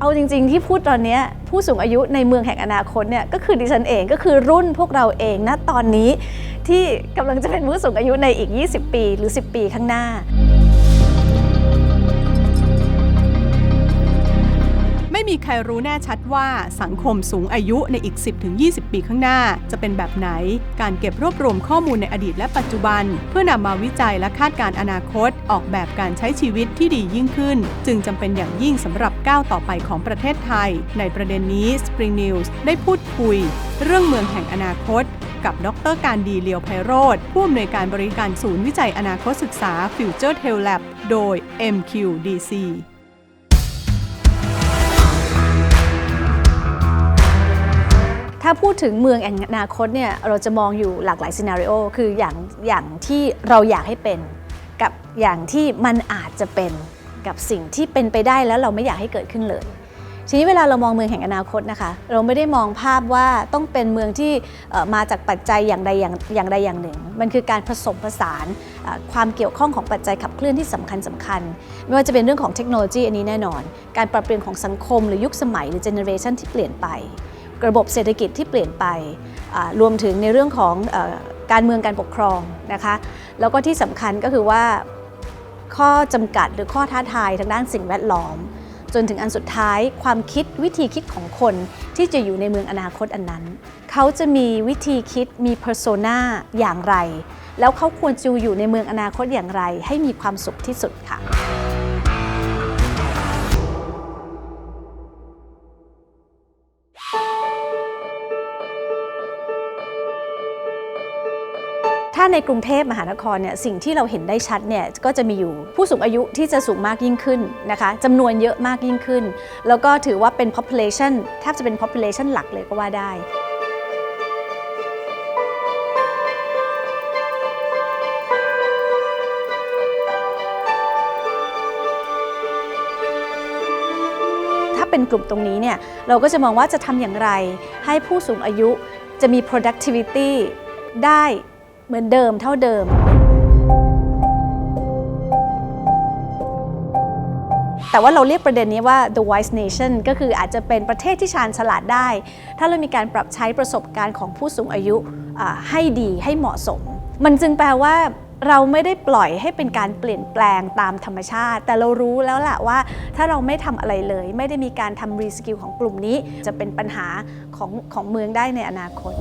เอาจริง ๆ ที่พูดตอนนี้ผู้สูงอายุในเมืองแห่งอนาคตเนี่ยก็คือดิฉันเองก็คือรุ่นพวกเราเองนะตอนนี้ที่กำลังจะเป็นผู้สูงอายุในอีก 20 ปี หรือ 10 ปีข้างหน้า ไม่มีใครรู้แน่ชัดว่าสังคมสูงอายุในอีก 10-20 ปีข้างหน้า จะเป็นแบบไหน การเก็บรวบรวมข้อมูลในอดีตและปัจจุบัน เพื่อนำมาวิจัยและคาดการณ์อนาคต ออกแบบการใช้ชีวิตที่ดียิ่งขึ้น จึงจำเป็นอย่างยิ่งสำหรับก้าวต่อไปของประเทศไทย ในประเด็นนี้ Spring News ได้พูดคุย เรื่องเมืองแห่งอนาคตกับ ดร การดีเลียวไพโรธผู้อำนวยการบริการศูนย์วิจัยอนาคตศึกษา Future t e l Lab โดย MQDC ถ้าพูดถึงเมืองอนาคตเนี่ยเราจะมองอยู่หลากหลายซีนารีโอคืออย่างอย่างที่เราอยากให้เป็น กับอย่างที่มันอาจจะเป็นกับสิ่งที่เป็นไปได้แล้วเราไม่อยากให้เกิดขึ้นเลย ทีนี้เวลาเรามองเมืองแห่งอนาคตนะคะ เราไม่ได้มองภาพว่าต้องเป็นเมืองที่มาจากปัจจัยอย่างใดอย่างอย่างใดอย่างหนึ่ง มันคือการผสมผสานความเกี่ยวข้องของปัจจัยขับเคลื่อนที่สำคัญสำคัญ ไม่ว่าจะเป็นเรื่องของเทคโนโลยีอันนี้แน่นอน การปรับเปลี่ยนของสังคมหรือยุคสมัยหรือเจเนอเรชันที่เปลี่ยนไป ระบบเศรษฐกิจที่เปลี่ยนไป รวมถึงในเรื่องของอการเมืองการปกครองนะคะแล้วก็ที่สำคัญก็คือว่าข้อจำกัดหรือข้อท้าทายทางด้านสิ่งแวดล้อม จนถึงอันสุดท้ายความคิดวิธีคิดของคนที่จะอยู่ในเมืองอนาคตอันนั้น เขาจะมีวิธีคิดมี persona อย่างไร แล้วเขาควรจะอยู่ในเมืองอนาคตอย่างไร ให้มีความสุขที่สุดค่ะ ถ้าในกรุงเทพมหานครเนี่ยสิ่งที่เราเห็นได้ชัดเนี่ยก็จะมีอยู่ผู้สูงอายุที่จะสูงมากยิ่งขึ้นนะคะจำนวนเยอะมากยิ่งขึ้น แล้วก็ถือว่าเป็น population แทบจะเป็น population หลักเลยก็ว่าได้ถ้าเป็นกลุ่มตรงนี้เนี่ยเราก็จะมองว่าจะทำอย่างไร ให้ผู้สูงอายุจะมี productivity ได้ เหมือนเดิมเท่าเดิม แต่ว่าเราเรียกประเด็นนี้ว่า the wise nation ก็คืออาจจะเป็นประเทศที่ชาญฉลาดได้ ถ้าเรามีการปรับใช้ประสบการณ์ของผู้สูงอายุให้ดีให้เหมาะสม มันจึงแปลว่าเราไม่ได้ปล่อยให้เป็นการเปลี่ยนแปลงตามธรรมชาติ แต่เรารู้แล้วล่ะว่า ถ้าเราไม่ทำอะไรเลย ไม่ได้มีการทำรีสกิลของกลุ่มนี้ จะเป็นปัญหาของของเมืองได้ในอนาคต